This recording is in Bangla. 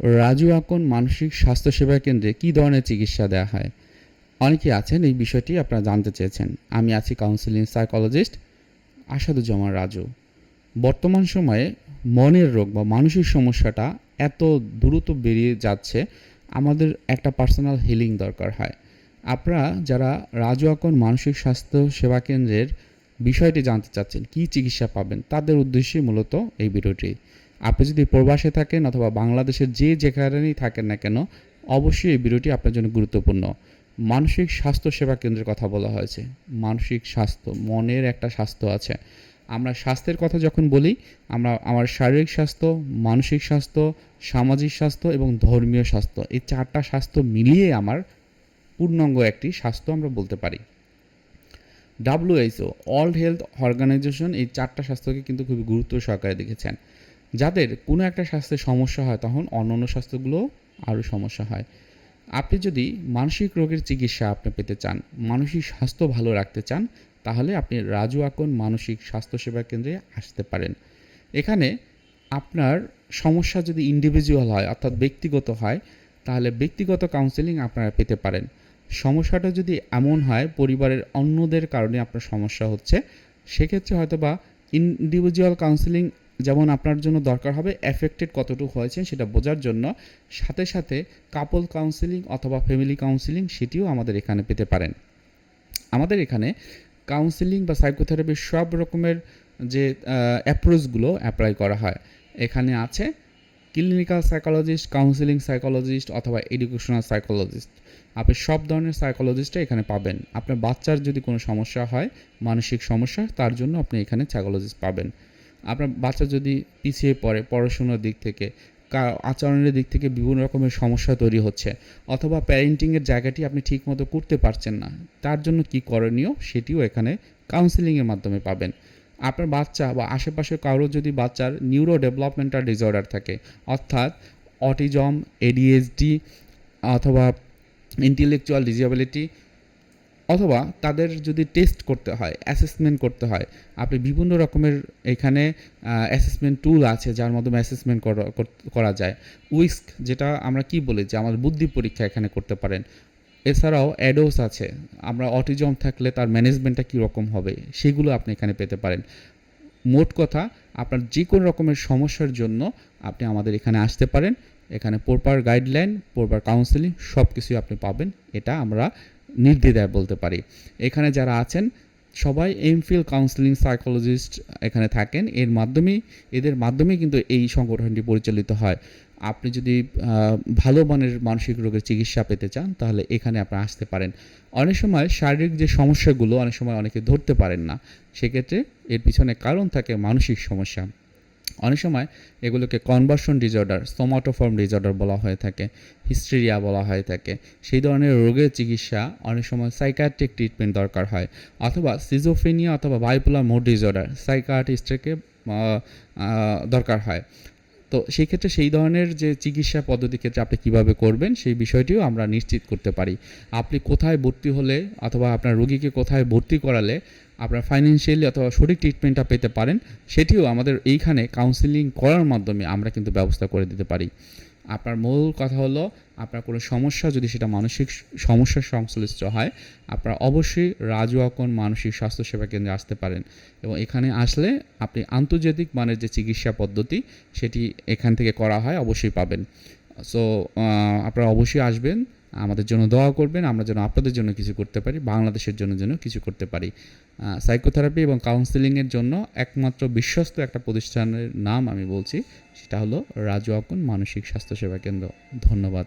রাজু আকন মানসিক স্বাস্থ্যসেবা কেন্দ্রে কী ধরনের চিকিৎসা দেওয়া হয়? অনেকেই আছেন এই বিষয়টি আপনারা জানতে চেয়েছেন। আমি আছি কাউন্সিলিং সাইকোলজিস্ট আসাদুজ্জামান রাজু। বর্তমান সময়ে মনের রোগ বা মানসিক সমস্যাটা এত দ্রুত বেরিয়ে যাচ্ছে, আমাদের একটা পার্সোনাল হিলিং দরকার হয়। আপনারা যারা রাজু আকন মানসিক স্বাস্থ্য সেবা কেন্দ্রের বিষয়টি জানতে চাচ্ছেন, কী চিকিৎসা পাবেন, তাদের উদ্দেশ্যে মূলত এই ভিডিওটি। আপনি যদি প্রবাসে থাকেন অথবা বাংলাদেশের যে যেখানেই থাকেন না কেন, অবশ্যই এই ভিডিওটি আপনার জন্য গুরুত্বপূর্ণ। মানসিক স্বাস্থ্য সেবা কেন্দ্রের কথা বলা হয়েছে। মানসিক স্বাস্থ্য, মনের একটা স্বাস্থ্য আছে। আমরা স্বাস্থ্যের কথা যখন বলি, আমরা আমার শারীরিক স্বাস্থ্য, মানসিক স্বাস্থ্য, সামাজিক স্বাস্থ্য এবং ধর্মীয় স্বাস্থ্য, এই চারটা স্বাস্থ্য মিলিয়ে আমার পূর্ণাঙ্গ একটি স্বাস্থ্য আমরা বলতে পারি। ডাব্লিউএইচও ওয়ার্ল্ড হেলথ অর্গানাইজেশন এই চারটা স্বাস্থ্যকে কিন্তু খুবই গুরুত্ব সহকারে দেখেছেন। যাদের কোনো একটা স্বাস্থ্যের সমস্যা হয়, তখন অন্যান্য স্বাস্থ্যগুলো আরও সমস্যা হয়। আপনি যদি মানসিক রোগের চিকিৎসা আপনি পেতে চান, মানসিক স্বাস্থ্য ভালো রাখতে চান, তাহলে আপনি রাজু আকন মানসিক স্বাস্থ্যসেবা কেন্দ্রে আসতে পারেন। এখানে আপনার সমস্যা যদি ইন্ডিভিজুয়াল হয়, অর্থাৎ ব্যক্তিগত হয়, তাহলে ব্যক্তিগত কাউন্সেলিং আপনারা পেতে পারেন। সমস্যাটা যদি এমন হয়, পরিবারের অন্যদের কারণে আপনার সমস্যা হচ্ছে, সেক্ষেত্রে হয়তো বা ইন্ডিভিজুয়াল কাউন্সেলিং যেমন আপনার জন্য দরকার হবে এফেক্টেড কতটুকু হয়েছে সেটা বোঝার জন্য সাথে সাথে কাপল কাউন্সিলিং অথবা ফ্যামিলি কাউন্সিলিং সেটিও আমাদের এখানে পেতে পারেন। আমাদের এখানে কাউন্সিলিং বা সাইকোথেরাপির সব রকমের যে অ্যাপ্রোচগুলো অ্যাপ্লাই করা হয়। এখানে আছে ক্লিনিক্যাল সাইকোলজিস্ট কাউন্সিলিং সাইকোলজিস্ট অথবা এডুকেশনাল সাইকোলজিস্ট আপনি সব ধরনের সাইকোলজিস্টই এখানে পাবেন। আপনার বাচ্চার যদি কোনো সমস্যা হয়, মানসিক সমস্যা, তার জন্য আপনি এখানে সাইকোলজিস্ট পাবেন। আপনার বাচ্চা যদি পিছিয়ে পড়ে পড়াশোনার দিক থেকে আচরণের দিক থেকে বিভিন্ন রকমের সমস্যা তৈরি হচ্ছে, অথবা প্যারেন্টিংয়ের জায়গাটি আপনি ঠিকমতো করতে পারছেন না, তার জন্য কি করণীয় সেটিও এখানে কাউন্সেলিংয়ের মাধ্যমে পাবেন। আপনার বাচ্চা বা আশেপাশে কারোর যদি বাচ্চার নিউরো ডেভেলপমেন্টাল ডিসঅর্ডার থাকে, অর্থাৎ অটিজম এডিএসডি অথবা ইন্টেলেকচুয়াল ডিসেবিলিটি অথবা তাদের যদি টেস্ট করতে হয় অ্যাসেসমেন্ট করতে হয়, আপনি বিভিন্ন রকমের এখানে অ্যাসেসমেন্ট টুল আছে যার মাধ্যমে অ্যাসেসমেন্ট করা যায়। উইস্ক যেটা আমরা কি বলি যে আমাদের বুদ্ধি পরীক্ষা এখানে করতে পারেন। এছাড়াও অ্যাডোস আছে, আমরা অটিজম থাকলে তার ম্যানেজমেন্টটা কীরকম হবে, সেগুলো আপনি এখানে পেতে পারেন। মোট কথা, আপনার যে কোনো রকমের সমস্যার জন্য আপনি আমাদের এখানে আসতে পারেন। এখানে প্রপার গাইডলাইন প্রপার কাউন্সেলিং সব কিছুই আপনি পাবেন। এটা আমরা নির্দ্বিধায় বলতে পারি। এখানে যারা আছেন, সবাই এমফিল কাউন্সিলিং সাইকোলজিস্ট এখানে থাকেন। এর মাধ্যমেই, এদের মাধ্যমে কিন্তু এই সংগঠনটি পরিচালিত হয়। আপনি যদি ভালো মানের মানসিক রোগের চিকিৎসা পেতে চান, তাহলে এখানে আপনি আসতে পারেন। অনেক সময় শারীরিক যে সমস্যাগুলো অনেক সময় অনেকে ধরতে পারেন না। সেক্ষেত্রে এর পিছনে কারণ থাকে মানসিক সমস্যা। অনেক সময় এগুলোকে কনভার্সন ডিজর্ডার সোমাটোফর্ম ডিজর্ডার বলা হয়ে থাকে হিস্টেরিয়া বলা হয়ে থাকে। সেই ধরনের রোগের চিকিৎসা অনেক সময় সাইকাট্রিক ট্রিটমেন্ট দরকার হয়। অথবা সিজোফেনিয়া অথবা বাইপোলার মোড ডিজর্ডার সাইকাটিস্টকে দরকার হয়। তো সেই ক্ষেত্রে সেই ধরনের যে চিকিৎসা পদ্ধতি ক্ষেত্রে আপনি কীভাবে করবেন, সেই বিষয়টিও আমরা নিশ্চিত করতে পারি। আপনি কোথায় ভর্তি হলে অথবা আপনার রোগীকে কোথায় ভর্তি করালে আপনার ফাইন্যান্সিয়ালি অথবা সঠিক ট্রিটমেন্টটা পেতে পারেন, সেটিও আমাদের এইখানে কাউন্সিলিং করার মাধ্যমে আমরা কিন্তু ব্যবস্থা করে দিতে পারি। আপনার মূল কথা হলো, আপনার কোনো সমস্যা যদি সেটা মানসিক সমস্যার সংশ্লিষ্ট হয়, আপনারা অবশ্যই রাজু আকন মানসিক স্বাস্থ্যসেবা কেন্দ্রে আসতে পারেন। এবং এখানে আসলে আপনি আন্তর্জাতিক মানের যে চিকিৎসা পদ্ধতি, সেটি এখান থেকে করা হয়, অবশ্যই পাবেন। সো আপনারা অবশ্যই আসবেন। আমাদের জন্য দোয়া করবেন, আমরা যেন আপনাদের জন্য কিছু করতে পারি, বাংলাদেশের জন্য যেন কিছু করতে পারি। সাইকোথেরাপি এবং কাউন্সেলিংয়ের জন্য একমাত্র বিশ্বস্ত একটা প্রতিষ্ঠানের নাম আমি বলছি, সেটা হলো রাজু আকুন মানসিক স্বাস্থ্যসেবা কেন্দ্র। ধন্যবাদ।